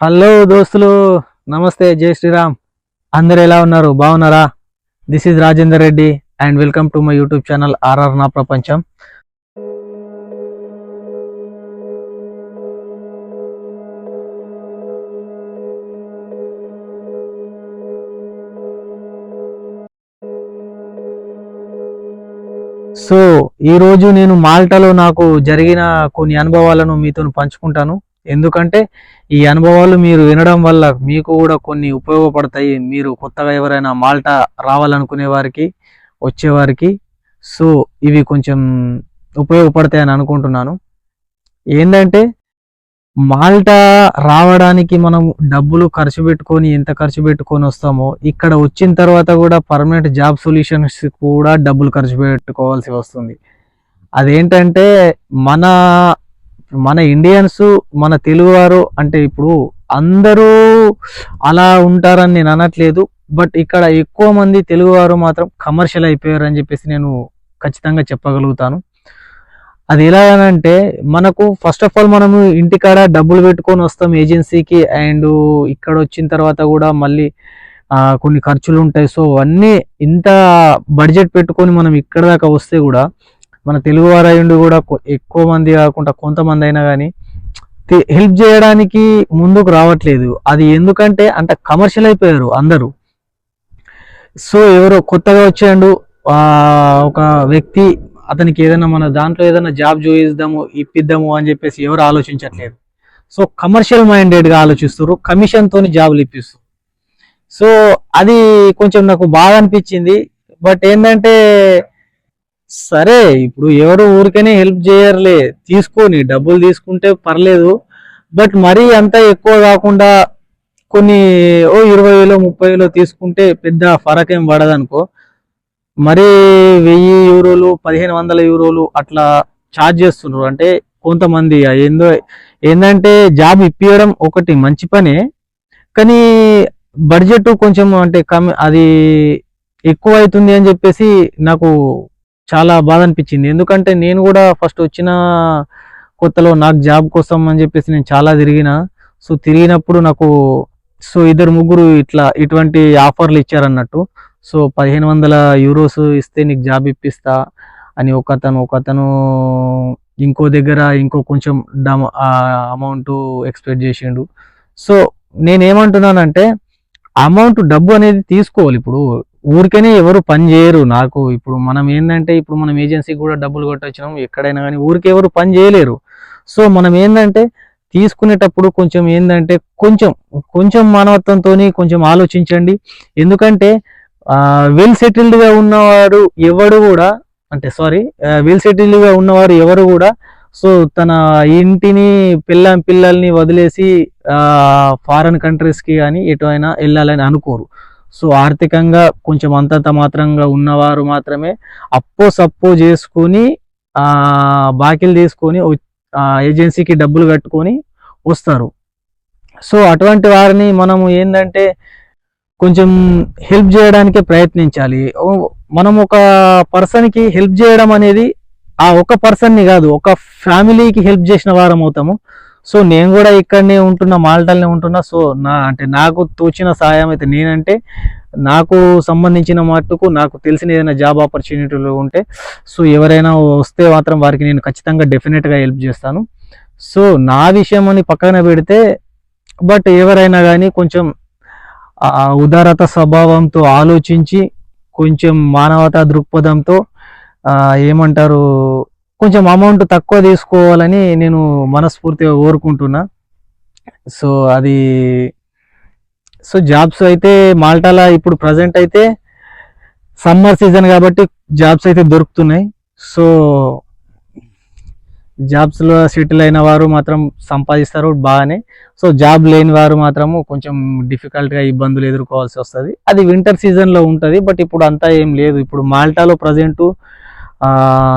Hello దోస్తులు నమస్తే జై శ్రీరామ్. అందరు ఎలా ఉన్నారు? బాగున్నారా? This is Rajender Reddy and welcome to my YouTube channel R R నా ప్రపంచం. సో ఈరోజు నేను మాల్టాలో నాకు జరిగిన కొన్ని అనుభవాలను మీతో పంచుకుంటాను. ఎందుకంటే ఈ అనుభవాలు మీరు వినడం వల్ల మీకు కూడా కొన్ని ఉపయోగపడతాయి. మీరు కొత్తగా ఎవరైనా మాల్టా రావాలనుకునే వారికి వచ్చేవారికి సో ఇవి కొంచెం ఉపయోగపడతాయని అనుకుంటున్నాను. ఏంటంటే మాల్టా రావడానికి మనం డబ్బులు ఖర్చు పెట్టుకొని ఎంత ఖర్చు పెట్టుకొని వస్తామో ఇక్కడ వచ్చిన తర్వాత కూడా పర్మనెంట్ జాబ్ సొల్యూషన్స్ కూడా డబ్బులు ఖర్చు పెట్టుకోవాల్సి వస్తుంది. అదేంటంటే మన మన ఇండియన్స్ మన తెలుగువారు అంటే ఇప్పుడు అందరూ అలా ఉంటారని నేను అనట్లేదు. బట్ ఇక్కడ ఎక్కువ మంది తెలుగువారు మాత్రం కమర్షియల్ అయిపోయారు అని చెప్పేసి నేను ఖచ్చితంగా చెప్పగలుగుతాను. అది ఎలాగనంటే మనకు ఫస్ట్ ఆఫ్ ఆల్ మనము ఇంటికాడ డబ్బులు పెట్టుకొని వస్తాం ఏజెన్సీకి అండ్ ఇక్కడ వచ్చిన తర్వాత కూడా మళ్ళీ కొన్ని ఖర్చులు ఉంటాయి. సో అన్నీ ఇంత బడ్జెట్ పెట్టుకొని మనం ఇక్కడ దాకా వస్తే కూడా మన తెలుగు వారాయుండి కూడా ఎక్కువ మంది కాకుండా కొంతమంది అయినా కానీ హెల్ప్ చేయడానికి ముందుకు రావట్లేదు. అది ఎందుకంటే అంటే కమర్షియల్ అయిపోయారు అందరూ. సో ఎవరో కొత్తగా వచ్చాడు ఒక వ్యక్తి అతనికి ఏదైనా మన దాంట్లో ఏదైనా జాబ్ చూయిద్దాము ఇప్పిద్దాము అని చెప్పేసి ఎవరు ఆలోచించట్లేదు. సో కమర్షియల్ మైండెడ్గా ఆలోచిస్తారు కమిషన్తో జాబులు ఇప్పిస్తారు సో అది కొంచెం నాకు బాగా అనిపించింది. బట్ ఏంటంటే సరే ఇప్పుడు ఎవరు ఊరికనే హెల్ప్ చేయర్లే. తీసుకొని డబ్బులు తీసుకుంటే పర్లేదు. బట్ మరీ అంత ఎక్కువ కాకుండా కొన్ని ఓ ఇరవై వేలు ముప్పై వేలు తీసుకుంటే పెద్ద ఫరక్ ఏం పడదనుకో. మరి వెయ్యి యూరోలు పదిహేను వందల యూరోలు అట్లా ఛార్జ్ చేస్తున్నారు. అంటే కొంతమంది ఏందో ఏంటంటే జాబ్ ఇప్పించడం ఒకటి మంచి పనే. కానీ బడ్జెట్ కొంచెం అంటే కమ్ అది ఎక్కువ అవుతుంది అని చెప్పేసి నాకు చాలా బాధ అనిపించింది. ఎందుకంటే నేను కూడా ఫస్ట్ వచ్చిన కొత్తలో నాకు జాబ్ కోసం అని చెప్పేసి నేను చాలా తిరిగిన. సో తిరిగినప్పుడు నాకు సో ఇద్దరు ముగ్గురు ఇట్లా ఇటువంటి ఆఫర్లు ఇచ్చారన్నట్టు. సో పదిహేను వందల యూరోస్ ఇస్తే నీకు జాబ్ ఇప్పిస్తా అని ఒకతను ఒకతను ఇంకో దగ్గర ఇంకో కొంచెం డమ్ అమౌంట్ ఎక్స్పెక్ట్ చేసిండు. సో నేనేమంటున్నానంటే అమౌంట్ డబ్బు అనేది తీసుకోవాలి ఇప్పుడు. ఊరికనే ఎవరు పని చేయరు. నాకు ఇప్పుడు మనం ఏంటంటే ఇప్పుడు మనం ఏజెన్సీకి కూడా డబ్బులు కొట్టొచ్చినాం ఎక్కడైనా కానీ ఊరికి ఎవరు పని చేయలేరు. సో మనం ఏంటంటే తీసుకునేటప్పుడు కొంచెం ఏంటంటే కొంచెం కొంచెం మానవత్వంతో కొంచెం ఆలోచించండి. ఎందుకంటే వెల్ సెటిల్డ్గా ఉన్నవాడు ఉన్నవారు ఎవడు కూడా అంటే సారీ వెల్ సెటిల్డ్గా ఉన్నవారు ఎవరు కూడా సో తన ఇంటిని పిల్ల పిల్లల్ని వదిలేసి ఫారెన్ కంట్రీస్కి కానీ ఎటు అయినా వెళ్ళాలని అనుకోరు. సో ఆర్థికంగా కొంచెం అంతంత మాత్రంగా ఉన్నవారు మాత్రమే అప్పో సప్పో చేసుకొని ఆ బాకీలు తీసుకొని ఏజెన్సీకి డబ్బులు కట్టుకొని వస్తారు. సో అటువంటి వారిని మనము ఏంటంటే కొంచెం హెల్ప్ చేయడానికే ప్రయత్నించాలి. మనం ఒక పర్సన్కి హెల్ప్ చేయడం అనేది ఆ ఒక పర్సన్ని కాదు ఒక ఫ్యామిలీకి హెల్ప్ చేసిన వారం అవుతాము. సో నేను కూడా ఇక్కడనే ఉంటున్నా మాల్టాల్నే ఉంటున్నా. సో నా అంటే నాకు తోచిన సహాయం అయితే నేనంటే నాకు సంబంధించిన మట్టుకు నాకు తెలిసిన ఏదైనా జాబ్ ఆపర్చునిటీలు ఉంటే సో ఎవరైనా వస్తే మాత్రం వారికి నేను ఖచ్చితంగా డెఫినెట్గా హెల్ప్ చేస్తాను. సో నా విషయం అని పక్కన పెడితే బట్ ఎవరైనా కానీ కొంచెం ఉదారత స్వభావంతో ఆలోచించి కొంచెం మానవతా దృక్పథంతో ఏమంటారు కొంచెం అమౌంట్ తక్కువ తీసుకోవాలని నేను మనస్ఫూర్తిగా కోరుకుంటున్నా. సో అది సో జాబ్స్ అయితే మాల్టాలా ఇప్పుడు ప్రజెంట్ అయితే సమ్మర్ సీజన్ కాబట్టి జాబ్స్ అయితే దొరుకుతున్నాయి. సో జాబ్స్లో సెటిల్ అయిన వారు మాత్రం సంపాదిస్తారు బాగానే. సో జాబ్ లేని వారు మాత్రము కొంచెం డిఫికల్ట్గా ఇబ్బందులు ఎదుర్కోవాల్సి వస్తుంది. అది వింటర్ సీజన్లో ఉంటుంది బట్ ఇప్పుడు అంతా ఏం లేదు. ఇప్పుడు మాల్టాలో ప్రజెంటు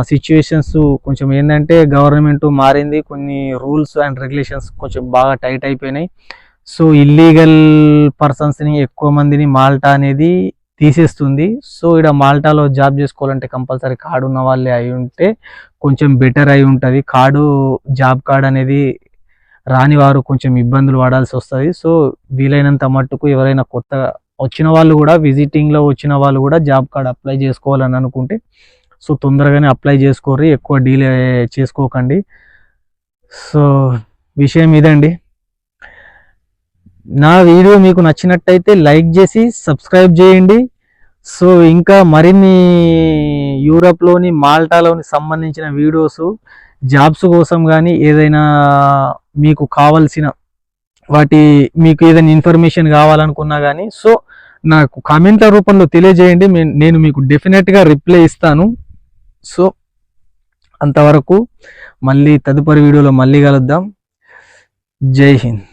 సిచ్యువేషన్స్ కొంచెం ఏంటంటే గవర్నమెంట్ మారింది కొన్ని రూల్స్ అండ్ రెగ్యులేషన్స్ కొంచెం బాగా టైట్ అయిపోయినాయి. సో ఇల్లీగల్ పర్సన్స్ని ఎక్కువ మందిని మాల్టా అనేది తీసేస్తుంది. సో ఇక్కడ మాల్టాలో జాబ్ చేసుకోవాలంటే కంపల్సరీ కార్డు ఉన్న వాళ్ళే అయి ఉంటే కొంచెం బెటర్ అయి ఉంటుంది. కార్డు జాబ్ కార్డ్ అనేది రాని వారు కొంచెం ఇబ్బందులు పడాల్సి వస్తుంది. సో వీలైనంత మట్టుకు ఎవరైనా కొత్త వచ్చిన వాళ్ళు కూడా విజిటింగ్లో వచ్చిన వాళ్ళు కూడా జాబ్ కార్డ్ అప్లై చేసుకోవాలని అనుకుంటే సో తొందరగానే అప్లై చేసుకోర్రి ఎక్కువ డీలే చేసుకోకండి. సో విషయం ఇదండి. నా వీడియో మీకు నచ్చినట్టయితే లైక్ చేసి సబ్స్క్రైబ్ చేయండి. సో ఇంకా మరిన్ని యూరప్లోని మాల్టాలోని సంబంధించిన వీడియోస్ జాబ్స్ కోసం కానీ ఏదైనా మీకు కావలసిన వాటి మీకు ఏదైనా ఇన్ఫర్మేషన్ కావాలనుకున్నా కానీ సో నాకు కామెంట్ల రూపంలో తెలియజేయండి. నేను మీకు డెఫినెట్గా రిప్లై ఇస్తాను. సో అంతవరకు మళ్ళీ తదుపరి వీడియోలో మళ్ళీ కలుద్దాం. జై హింద్.